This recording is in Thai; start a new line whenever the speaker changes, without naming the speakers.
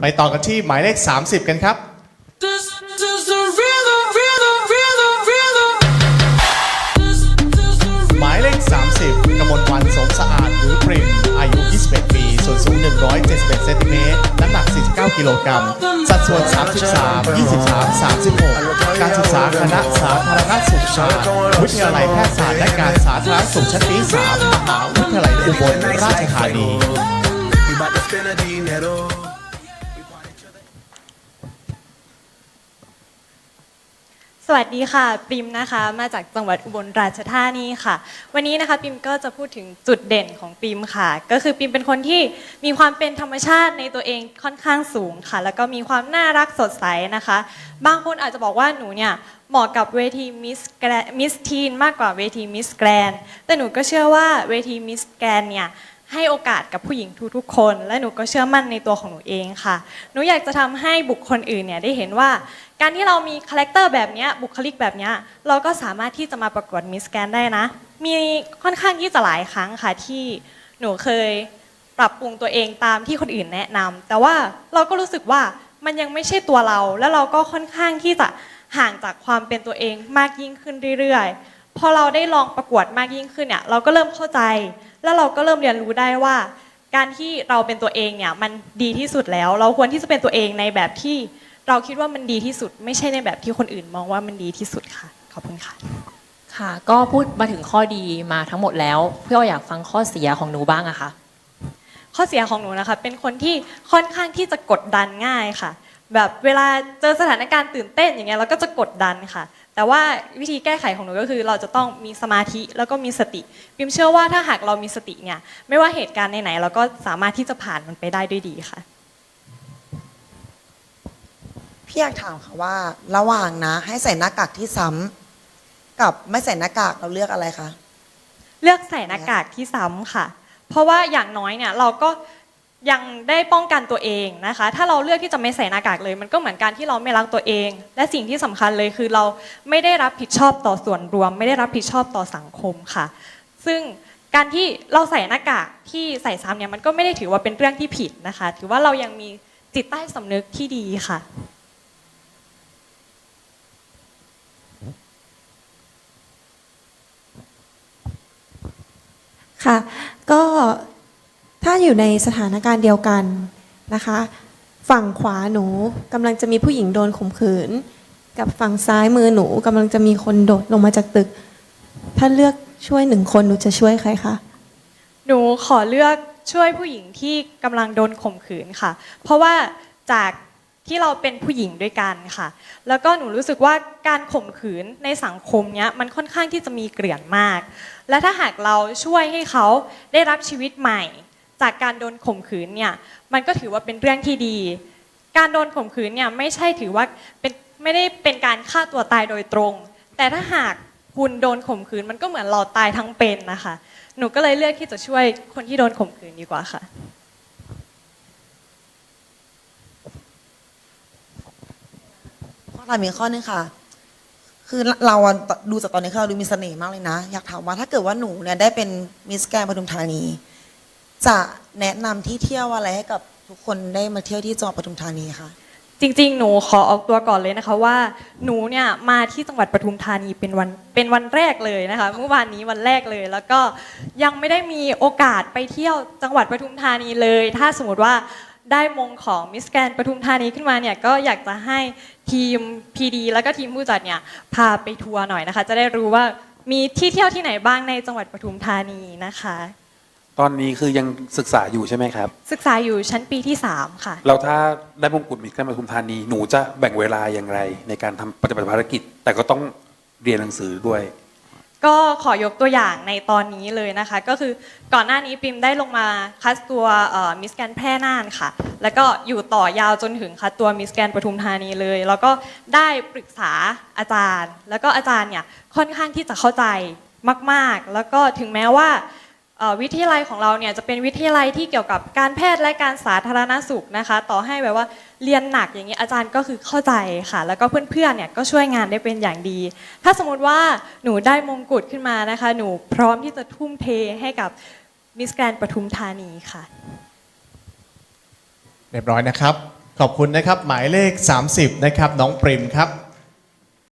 ไปต่อกันที่หมายเลข 30 กันครับ
This is the rhythm, rhythm, rhythm, rhythm. This is the
หมายเลข 30กมลวันสมสะอาดหรือปริมอายุ 21 ปี ส่วนสูง 171เซนติเมตรน้ำหนัก 49 กิโลกรัม สัดส่วน 33 23 36 การศึกษาคณะสาธารณสุขศาสตร์วิทยาลัยแพทยศาสตร์และการสาธารณสุขชั้นปี 3 มหาวิทยาลัยอุบลราชธานี
วัสดีค่ะปิมนะคะมาจากจังหวัดอุบลราชธานีค่ะ วันนี้นะคะปิมก็จะพูดถึงจุดเด่นของปิมค่ะ ก็คือปิมเป็นคนที่มีความเป็นธรรมชาติในตัวเองค่อนข้างสูงค่ะ แล้วก็มีความน่ารักสดใสนะคะ บางคนอาจจะบอกว่าหนูเนี่ยเหมาะกับเวทีมิสแกรมิสทีนมากกว่าเวทีมิสแกรนแต่หนูก็เชื่อว่าเวทีมิสแกรนเนี่ย ให้โอกาสกับผู้หญิงทุกๆคน และหนูก็เชื่อมั่นในตัวของหนูเองค่ะ หนูอยากจะทำให้บุคคลอื่นเนี่ยได้เห็นว่า การที่เรามีคาแรคเตอร์แบบเนี้ยบุคลิกแบบเนี้ยเราก็สามารถที่จะมาประกวดมิสแกนได้นะ มีค่อนข้างที่จะหลายครั้งค่ะที่หนูเคยปรับปรุงตัวเองตามที่คนอื่นแนะนำแต่ว่าเราก็รู้สึกว่ามันยังไม่ใช่ตัวเรา แล้วเราก็ค่อนข้างที่จะห่างจากความเป็นตัวเองมากยิ่งขึ้นเรื่อยๆ พอเราได้ลองประกวดมากยิ่งขึ้นเนี่ยเราก็เริ่มเข้าใจ แล้วเราก็เริ่มเรียนรู้ได้ว่า การที่เราเป็นตัวเองเนี่ยมันดีที่สุดแล้ว เราควรที่จะเป็นตัวเองในแบบที่เราคิดว่ามันดีที่สุด ไม่ใช่ในแบบที่คนอื่นมองว่ามันดีที่สุดค่ะขอบคุณค่ะ
ค่ะก็พูดมาถึงข้อดีมาทั้งหมดแล้ว เพื่ออยากฟังข้อเสียของหนูบ้างอะค่ะ
ข้อเสียของหนูนะคะเป็นคนที่ค่อนข้างที่จะกดดันง่ายค่ะ แบบเวลาเจอสถานการณ์ตื่นเต้นอย่างเงี้ยเราก็จะกดดันค่ะ แต่ว่าวิธีแก้ไขของหนูก็คือ เราจะต้องมีสมาธิแล้วก็มีสติพิมเชื่อว่าถ้าหากเรามีสติเนี่ยไม่ว่าเหตุการณ์ไหนๆเราก็สามารถที่จะผ่านมันไปได้ด้วยดีค่ะ
พี่อยากถามค่ะว่า ระหว่างนะ ให้ใส่หน้ากากที่ซ้ำกับไม่ใส่หน้ากากเราเลือกอะไรคะ
เลือกใส่หน้ากากที่ซ้ำค่ะ เพราะว่าอย่างน้อยเนี่ยเราก็ ยังได้ป้องกันตัวเองนะคะ ถ้าเราเลือกที่จะไม่ใส่หน้ากากเลย มันก็เหมือนการที่เราไม่รักตัวเอง และสิ่งที่สำคัญเลยคือเราไม่ได้รับผิดชอบต่อส่วนรวม ไม่ได้รับผิดชอบต่อสังคมค่ะ ซึ่งการที่เราใส่หน้ากากที่ใส่ซ้ำเนี่ยมันก็ไม่ได้ถือว่าเป็นเรื่องที่ผิดนะคะ ถือว่าเรายังมีจิตใต้สำนึกที่ดีค่ะ
ค่ะ ก็ ถ้าอยู่ในสถานการณ์เดียวกันนะคะ ฝั่งขวาหนูกำลังจะมีผู้หญิงโดนข่มขืน กับฝั่งซ้ายมือหนูกำลังจะมีคนโดดลงมาจากตึก ถ้าเลือกช่วยหนึ่งคนหนูจะช่วยใครคะ
หนูขอเลือกช่วยผู้หญิงที่กำลังโดนข่มขืนค่ะ เพราะว่าจากที่เราเป็นผู้หญิงด้วยกันค่ะ แล้วก็หนูรู้สึกว่าการข่มขืนในสังคมเนี้ยมันค่อนข้างที่จะมีเกลื่อนมาก และถ้าหากเราช่วยให้เขาได้รับชีวิตใหม่ จากการโดนข่มขืนเนี่ยมันก็ถือว่าเป็นเรื่องที่ดี การโดนข่มขืนเนี่ยไม่ใช่ถือว่าเป็นไม่ได้เป็นการฆ่าตัวตายโดยตรง แต่ถ้าหากคุณโดนข่มขืนมันก็เหมือนเราตายทั้งเป็นนะคะ หนูก็เลยเลือกที่จะช่วยคนที่โดนข่มขืนดีกว่าค่ะ
ข้อถามอีกข้อนึงค่ะ คือเราอะดูจากตอนนี้คือเราดูมีเสน่ห์มากเลยนะ อยากถามว่าถ้าเกิดว่าหนูเนี่ยได้เป็นมิสแกรนด์ปทุมธานี จะแนะนำที่เที่ยวอะไรให้กับทุกคนได้มาเที่ยวที่จังหวัดปทุมธานีคะ
จริงๆ หนูขอออกตัวก่อนเลยนะคะว่าหนูเนี่ยมาที่จังหวัดปทุมธานีเป็นวันเป็นวันแรกเลยนะคะเมื่อวานนี้วันแรกเลย แล้วก็ยังไม่ได้มีโอกาสไปเที่ยวจังหวัดปทุมธานีเลย ถ้าสมมติว่าได้มงของมิสแกนปทุมธานีขึ้นมาเนี่ยก็อยากจะให้ทีม PD แล้วก็ทีมผู้จัดเนี่ยพาไปทัวร์หน่อยนะคะ จะได้รู้ว่ามีที่เที่ยวที่ไหนบ้างในจังหวัดปทุมธานีนะคะ
ตอนนี้คือยังศึกษาอยู่ใช่ไหมครับ
ศึกษาอยู่ชั้นปีที่ 3 ค่ะ
แล้วถ้าได้มงกุฎมิสแกรนด์ปทุมธานีหนูจะแบ่งเวลาอย่างไร ในการทำปฏิบัติภารกิจ แต่ก็ต้องเรียนหนังสือด้วย
ก็ขอยกตัวอย่างในตอนนี้เลยนะคะ ก็คือก่อนหน้านี้ปิมได้ลงมาคัดตัวมิสแกนแพร่น่านค่ะ แล้วก็อยู่ต่อยาวจนถึงคัดตัวมิสแกนปทุมธานีเลย แล้วก็ได้ปรึกษาอาจารย์ แล้วก็อาจารย์เนี่ยค่อนข้างที่จะเข้าใจมาก ๆ แล้วก็ถึงแม้ว่าเอ่อ วิทยาลัยของเราเนี่ยจะเป็นวิทยาลัยที่เกี่ยวกับการแพทย์และการสาธารณสุขนะคะ ต่อให้แบบว่าเรียนหนักอย่างนี้อาจารย์ก็คือเข้าใจค่ะ แล้วก็เพื่อนๆเนี่ยก็ช่วยงานได้เป็นอย่างดี ถ้าสมมติว่าหนูได้มงกุฎขึ้นมานะคะ หนูพร้อมที่จะทุ่มเทให้กับมิสแกรนปทุมธานีค่ะ
เรียบร้อยนะครับ ขอบคุณนะครับหมายเลข 30 นะครับ น้องปริมครับ